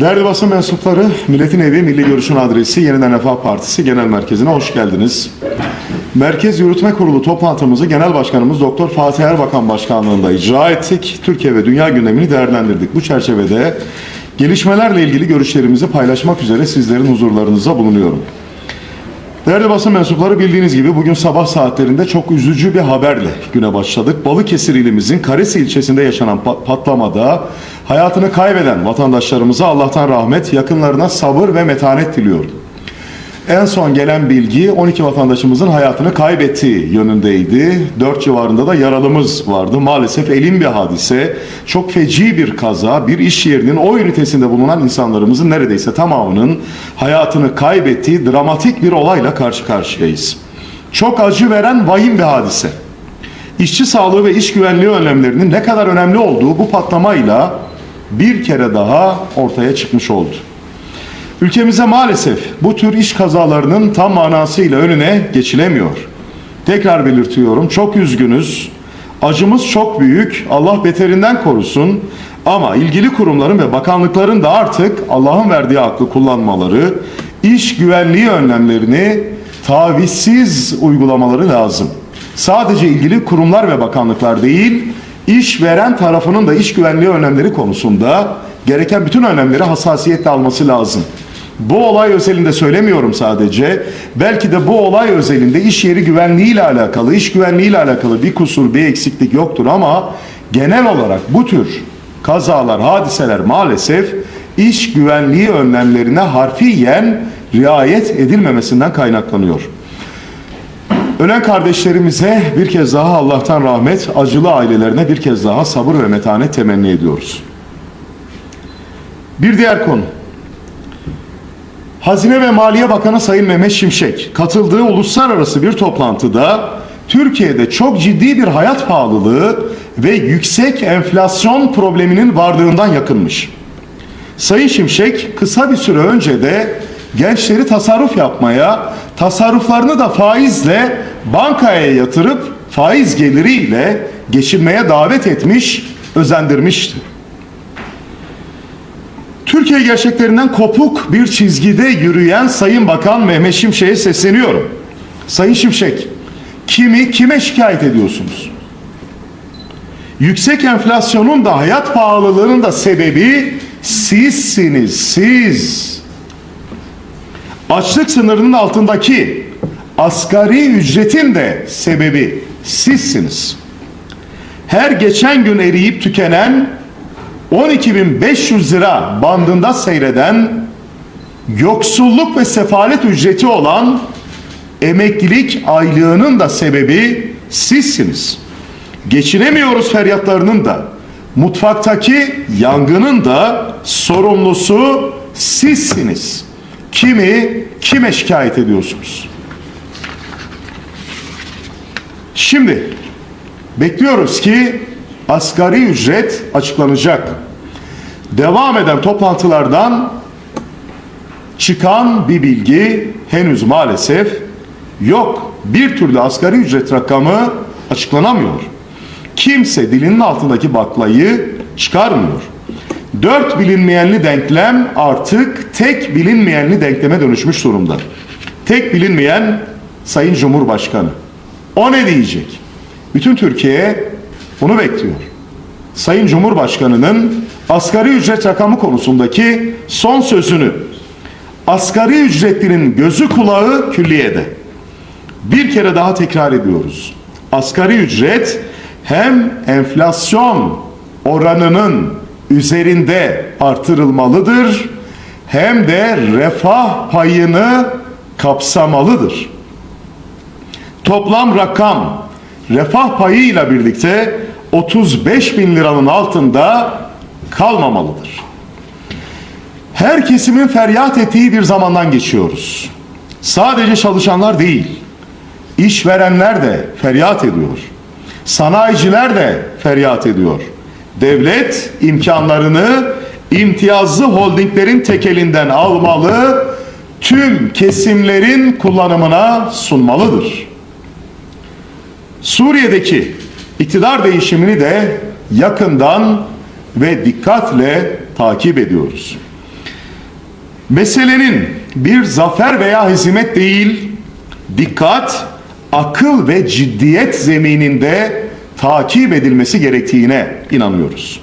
Değerli basın mensupları, Milletin Evi Milli Görüş'ün adresi Yeniden Refah Partisi Genel Merkezi'ne hoş geldiniz. Merkez Yürütme Kurulu toplantımızı Genel Başkanımız Doktor Fatih Erbakan Başkanlığında icra ettik. Türkiye ve dünya gündemini değerlendirdik. Bu çerçevede gelişmelerle ilgili görüşlerimizi paylaşmak üzere sizlerin huzurlarınıza bulunuyorum. Değerli basın mensupları bildiğiniz gibi bugün sabah saatlerinde çok üzücü bir haberle güne başladık. Balıkesir ilimizin Karesi ilçesinde yaşanan pa- patlamada hayatını kaybeden vatandaşlarımıza Allah'tan rahmet, yakınlarına sabır ve metanet diliyorum. En son gelen bilgi 12 vatandaşımızın hayatını kaybettiği yönündeydi. 4 civarında da yaralımız vardı. Maalesef elin bir hadise, çok feci bir kaza, bir iş yerinin o ünitesinde bulunan insanlarımızın neredeyse tamamının hayatını kaybettiği dramatik bir olayla karşı karşıyayız. Çok acı veren vahim bir hadise. İşçi sağlığı ve iş güvenliği önlemlerinin ne kadar önemli olduğu bu patlamayla bir kere daha ortaya çıkmış oldu. Ülkemize maalesef bu tür iş kazalarının tam manasıyla önüne geçilemiyor. Tekrar belirtiyorum çok üzgünüz. Acımız çok büyük. Allah beterinden korusun. Ama ilgili kurumların ve bakanlıkların da artık Allah'ın verdiği hakkı kullanmaları, iş güvenliği önlemlerini tavizsiz uygulamaları lazım. Sadece ilgili kurumlar ve bakanlıklar değil, işveren tarafının da iş güvenliği önlemleri konusunda gereken bütün önlemleri hassasiyetle alması lazım. Bu olay özelinde söylemiyorum sadece. Belki de bu olay özelinde iş yeri güvenliği ile alakalı, iş güvenliği ile alakalı bir kusur, bir eksiklik yoktur ama genel olarak bu tür kazalar, hadiseler maalesef iş güvenliği önlemlerine harfiyen riayet edilmemesinden kaynaklanıyor. Ölen kardeşlerimize bir kez daha Allah'tan rahmet, acılı ailelerine bir kez daha sabır ve metanet temenni ediyoruz. Bir diğer konu. Hazine ve Maliye Bakanı Sayın Mehmet Şimşek katıldığı uluslararası bir toplantıda Türkiye'de çok ciddi bir hayat pahalılığı ve yüksek enflasyon probleminin varlığından yakınmış. Sayın Şimşek kısa bir süre önce de gençleri tasarruf yapmaya, tasarruflarını da faizle bankaya yatırıp faiz geliriyle geçinmeye davet etmiş, özendirmişti. Türkiye gerçeklerinden kopuk bir çizgide yürüyen Sayın Bakan Mehmet Şimşek'e sesleniyorum. Sayın Şimşek, kimi kime şikayet ediyorsunuz? Yüksek enflasyonun da hayat pahalılığının da sebebi sizsiniz, siz. Açlık sınırının altındaki asgari ücretin de sebebi sizsiniz. Her geçen gün eriyip tükenen 12.500 lira bandında seyreden yoksulluk ve sefalet ücreti olan emeklilik aylığının da sebebi sizsiniz. Geçinemiyoruz feryatlarının da mutfaktaki yangının da sorumlusu sizsiniz. Kimi kime şikayet ediyorsunuz? Şimdi bekliyoruz ki asgari ücret açıklanacak. Devam eden toplantılardan çıkan bir bilgi henüz maalesef yok. Bir türlü asgari ücret rakamı açıklanamıyor. Kimse dilinin altındaki baklayı çıkarmıyor. Dört bilinmeyenli denklem artık tek bilinmeyenli denkleme dönüşmüş durumda. Tek bilinmeyen Sayın Cumhurbaşkanı. O ne diyecek? Bütün Türkiye bunu bekliyor. Sayın Cumhurbaşkanı'nın asgari ücret rakamı konusundaki son sözünü asgari ücretlinin gözü kulağı külliyede. Bir kere daha tekrar ediyoruz. Asgari ücret hem enflasyon oranının üzerinde artırılmalıdır hem de refah payını kapsamalıdır. Toplam rakam refah payıyla birlikte 35 bin liranın altında kalmamalıdır. Her kesimin feryat ettiği bir zamandan geçiyoruz. Sadece çalışanlar değil, işverenler de feryat ediyor. Sanayiciler de feryat ediyor. Devlet imkanlarını imtiyazlı holdinglerin tekelinden almalı, tüm kesimlerin kullanımına sunmalıdır. Suriye'deki iktidar değişimini de yakından ve dikkatle takip ediyoruz. Meselenin bir zafer veya hezimet değil, dikkat, akıl ve ciddiyet zemininde takip edilmesi gerektiğine inanıyoruz.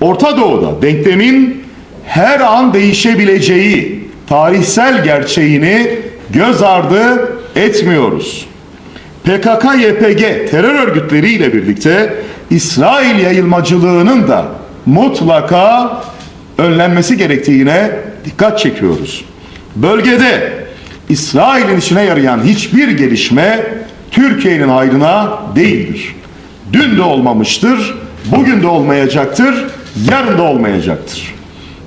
Orta Doğu'da denklemin her an değişebileceği tarihsel gerçeğini göz ardı etmiyoruz. PKK-YPG terör örgütleriyle birlikte İsrail yayılmacılığının da mutlaka önlenmesi gerektiğine dikkat çekiyoruz. Bölgede İsrail'in işine yarayan hiçbir gelişme Türkiye'nin hayrına değildir. Dün de olmamıştır, bugün de olmayacaktır, yarın da olmayacaktır.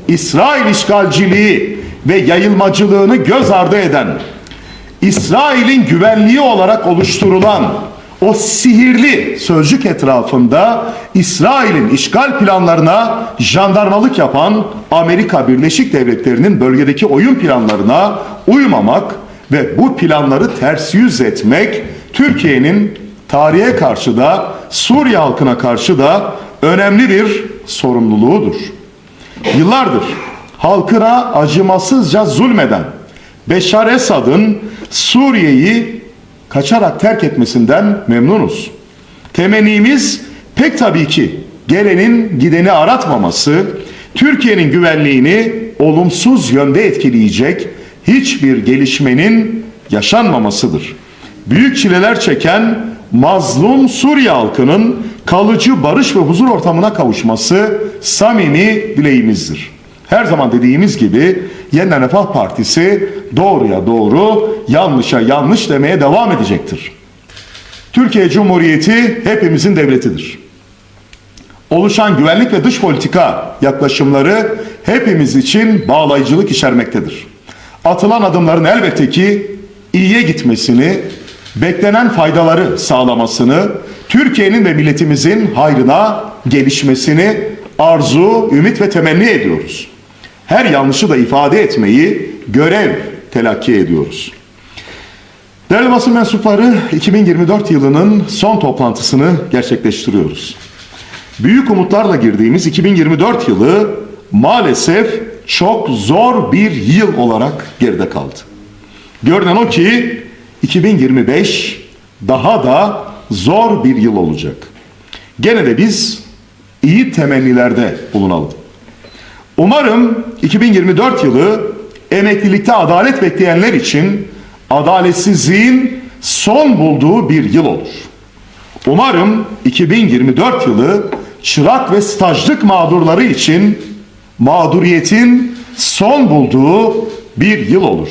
İsrail işgalciliği ve yayılmacılığını göz ardı eden, İsrail'in güvenliği olarak oluşturulan o sihirli sözcük etrafında İsrail'in işgal planlarına jandarmalık yapan Amerika Birleşik Devletleri'nin bölgedeki oyun planlarına uymamak ve bu planları ters yüz etmek Türkiye'nin tarihe karşı da Suriye halkına karşı da önemli bir sorumluluğudur. Yıllardır halkına acımasızca zulmeden Beşar Esad'ın Suriye'yi kaçarak terk etmesinden memnunuz. Temennimiz pek tabii ki gelenin gideni aratmaması, Türkiye'nin güvenliğini olumsuz yönde etkileyecek hiçbir gelişmenin yaşanmamasıdır. Büyük çileler çeken mazlum Suriye halkının kalıcı barış ve huzur ortamına kavuşması samimi dileğimizdir. Her zaman dediğimiz gibi Yeniden Refah Partisi doğruya doğru, yanlışa yanlış demeye devam edecektir. Türkiye Cumhuriyeti hepimizin devletidir. Oluşan güvenlik ve dış politika yaklaşımları hepimiz için bağlayıcılık içermektedir. Atılan adımların elbette ki iyiye gitmesini, beklenen faydaları sağlamasını, Türkiye'nin ve milletimizin hayrına gelişmesini arzu, ümit ve temenni ediyoruz. Her yanlışı da ifade etmeyi görev telakki ediyoruz. Değerli basın mensupları 2024 yılının son toplantısını gerçekleştiriyoruz. Büyük umutlarla girdiğimiz 2024 yılı maalesef çok zor bir yıl olarak geride kaldı. Görünen o ki 2025 daha da zor bir yıl olacak. Gene de biz iyi temennilerde bulunalım. Umarım 2024 yılı emeklilikte adalet bekleyenler için adaletsizliğin son bulduğu bir yıl olur. Umarım 2024 yılı çırak ve stajlık mağdurları için mağduriyetin son bulduğu bir yıl olur.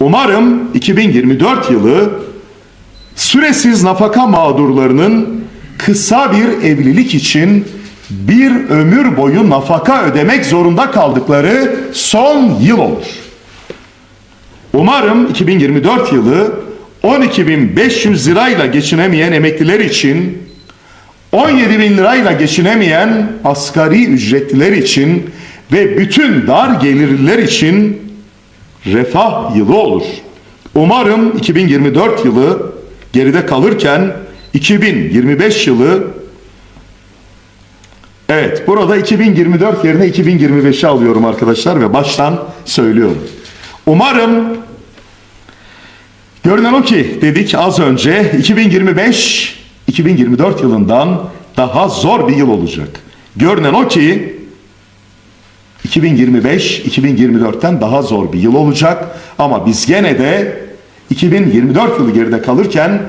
Umarım 2024 yılı süresiz nafaka mağdurlarının kısa bir evlilik için bir ömür boyu nafaka ödemek zorunda kaldıkları son yıl olur. Umarım 2024 yılı 12.500 lirayla geçinemeyen emekliler için 17 bin lirayla geçinemeyen asgari ücretliler için ve bütün dar gelirliler için refah yılı olur. Umarım 2024 yılı geride kalırken 2025 yılı Evet burada 2024 yerine 2025'i alıyorum arkadaşlar ve baştan söylüyorum. Umarım görünen o ki dedik az önce 2025 2024 yılından daha zor bir yıl olacak. Görünen o ki 2025 2024'ten daha zor bir yıl olacak ama biz gene de 2024 yılı geride kalırken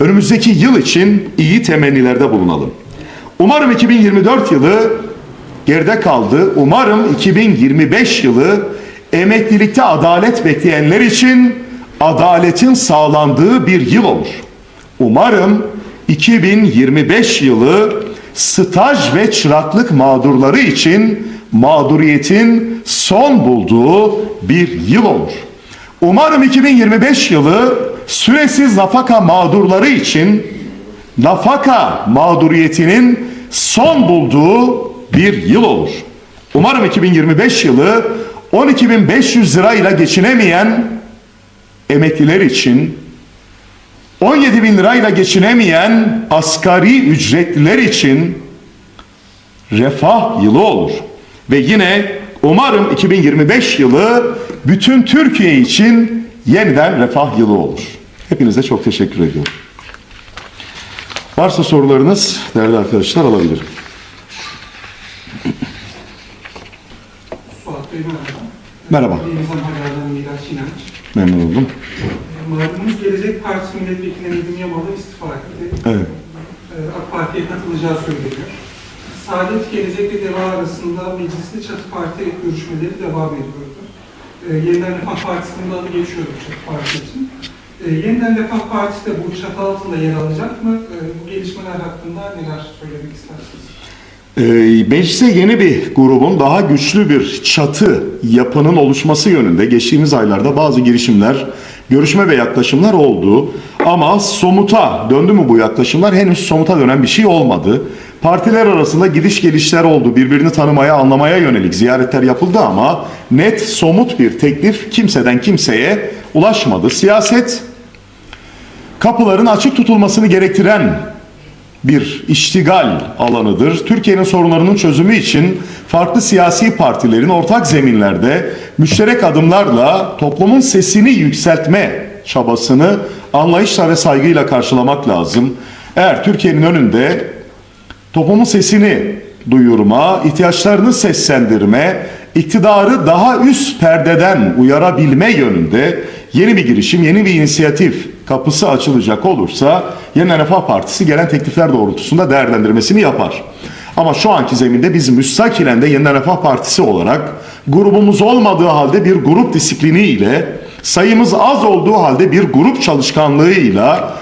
önümüzdeki yıl için iyi temennilerde bulunalım. Umarım 2024 yılı geride kaldı. Umarım 2025 yılı emeklilikte adalet bekleyenler için adaletin sağlandığı bir yıl olur. Umarım 2025 yılı staj ve çıraklık mağdurları için mağduriyetin son bulduğu bir yıl olur. Umarım 2025 yılı süresiz nafaka mağdurları için nafaka mağduriyetinin son bulduğu bir yıl olur. Umarım 2025 yılı 12.500 lirayla geçinemeyen emekliler için 17 bin lirayla geçinemeyen asgari ücretliler için refah yılı olur. Ve yine Umarım 2025 yılı bütün Türkiye için yeniden refah yılı olur. Hepinize çok teşekkür ediyorum. Varsa sorularınız değerli arkadaşlar alabilirim. Suat Bey merhaba. Merhaba. Miraç İnanç. Memnun oldum. Malumunuz Gelecek Partisi Milletvekili Nedim Yamalı istifa etti. Evet. Ee, AK Parti'ye katılacağı söyleniyor. Saadet Gelecek ve Deva arasında mecliste Çatı Parti görüşmeleri devam ediyordu. Ee, Yeniden Refah Partisi'nin adı geçiyordu Çatı Parti için. Ee, Yeniden Refah Partisi de bu çatı altında yer alacak mı? Ee, bu gelişmeler hakkında neler söylemek istersiniz? Ee, meclise yeni bir grubun daha güçlü bir çatı yapının oluşması yönünde geçtiğimiz aylarda bazı girişimler, görüşme ve yaklaşımlar oldu. Ama somuta döndü mü bu yaklaşımlar? Henüz somuta dönen bir şey olmadı. Partiler arasında gidiş gelişler oldu. Birbirini tanımaya, anlamaya yönelik ziyaretler yapıldı ama net, somut bir teklif kimseden kimseye ulaşmadı. Siyaset kapıların açık tutulmasını gerektiren bir iştigal alanıdır. Türkiye'nin sorunlarının çözümü için farklı siyasi partilerin ortak zeminlerde müşterek adımlarla toplumun sesini yükseltme çabasını anlayışla ve saygıyla karşılamak lazım. Eğer Türkiye'nin önünde toplumun sesini duyurma, ihtiyaçlarını seslendirme, iktidarı daha üst perdeden uyarabilme yönünde yeni bir girişim, yeni bir inisiyatif kapısı açılacak olursa Yeniden Refah Partisi gelen teklifler doğrultusunda değerlendirmesini yapar. Ama şu anki zeminde biz müstakilen de Yeniden Refah Partisi olarak grubumuz olmadığı halde bir grup disipliniyle, sayımız az olduğu halde bir grup çalışkanlığıyla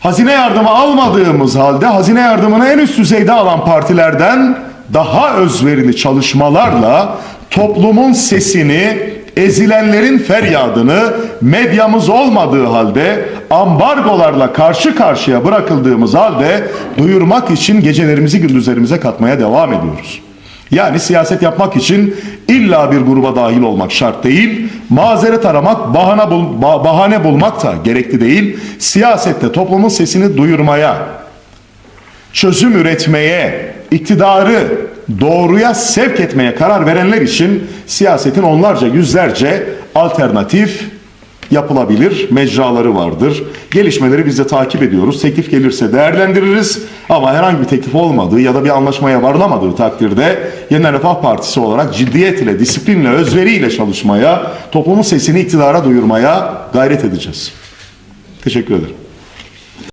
Hazine yardımı almadığımız halde hazine yardımını en üst düzeyde alan partilerden daha özverili çalışmalarla toplumun sesini, ezilenlerin feryadını medyamız olmadığı halde ambargolarla karşı karşıya bırakıldığımız halde duyurmak için gecelerimizi gündüzlerimize katmaya devam ediyoruz. Yani siyaset yapmak için illa bir gruba dahil olmak şart değil. Mazeret aramak, bahane, bul, ba- bahane bulmak da gerekli değil. Siyasette toplumun sesini duyurmaya, çözüm üretmeye, iktidarı doğruya sevk etmeye karar verenler için siyasetin onlarca, yüzlerce alternatif yapılabilir mecraları vardır. Gelişmeleri biz de takip ediyoruz. Teklif gelirse değerlendiririz. Ama herhangi bir teklif olmadığı ya da bir anlaşmaya varılamadığı takdirde Yeniden Refah Partisi olarak ciddiyet ile, disiplinle, özveriyle çalışmaya, toplumun sesini iktidara duyurmaya gayret edeceğiz. Teşekkür ederim.